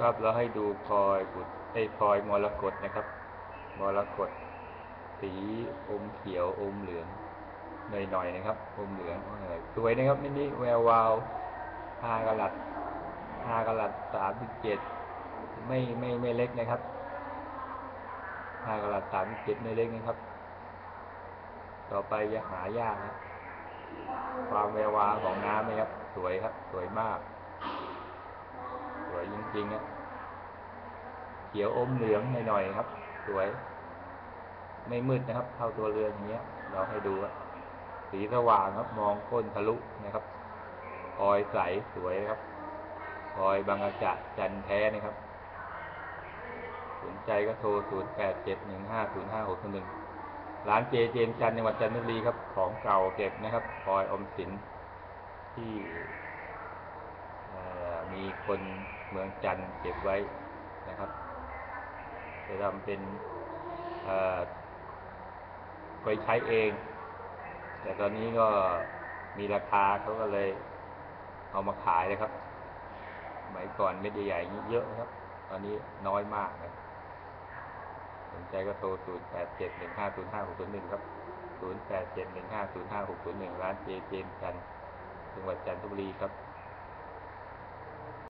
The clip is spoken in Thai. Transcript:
ครับเราให้ดูพลอยบุตรไอ้พลอยมรกตนะครับมรกตสีอมเขียวอมเหลืองหน่อยๆนะครับ อมเหลืองสวยนะครับมินิแวววาวห้ากะลัดห้ากะลัดสามสิบเจ็ดไม่ไม่ไม่เล็กนะครับห้ากะลัดสามสิบเจ็ดไม่เล็กนะครับ ต่อไปจะหายากนะความแวววาวของน้ำนะครับ สวยครับ สวยมาก จริงๆนะเขียวอมเหลืองหน่อยๆครับ สวย ไม่มืดนะครับเท่าตัวเรือนอย่างเงี้ย เราให้ดูสีสว่างครับ มองก้นทะลุนะครับพลอยใสสวยนะครับพลอยบางอาจะจันแท้นะครับ สนใจก็โทร 0 8 7 1 5 0 5 6 1ร้านเจเจนจันจังหวัดจันทบุรีครับ ของเก่าเก็บนะครับพลอยอมสินที่ คนเมืองจันทร์เก็บไว้นะครับจะทำเป็นไปใช้เอง แต่ตอนนี้ก็มีราคาเขาก็เลยเอามาขายเลยครับสมัยก่อนเม็ดใหญ่ๆนี้เยอะนะครับ ตอนนี้น้อยมากนะสนใจก็โทร 0 8 7 1 5 0 5 6 0 1 ครับ 0 8 7 1 5 0 5 6 0 1 ร้านเจเจมจันทร์จังหวัดจันทบุรีครับ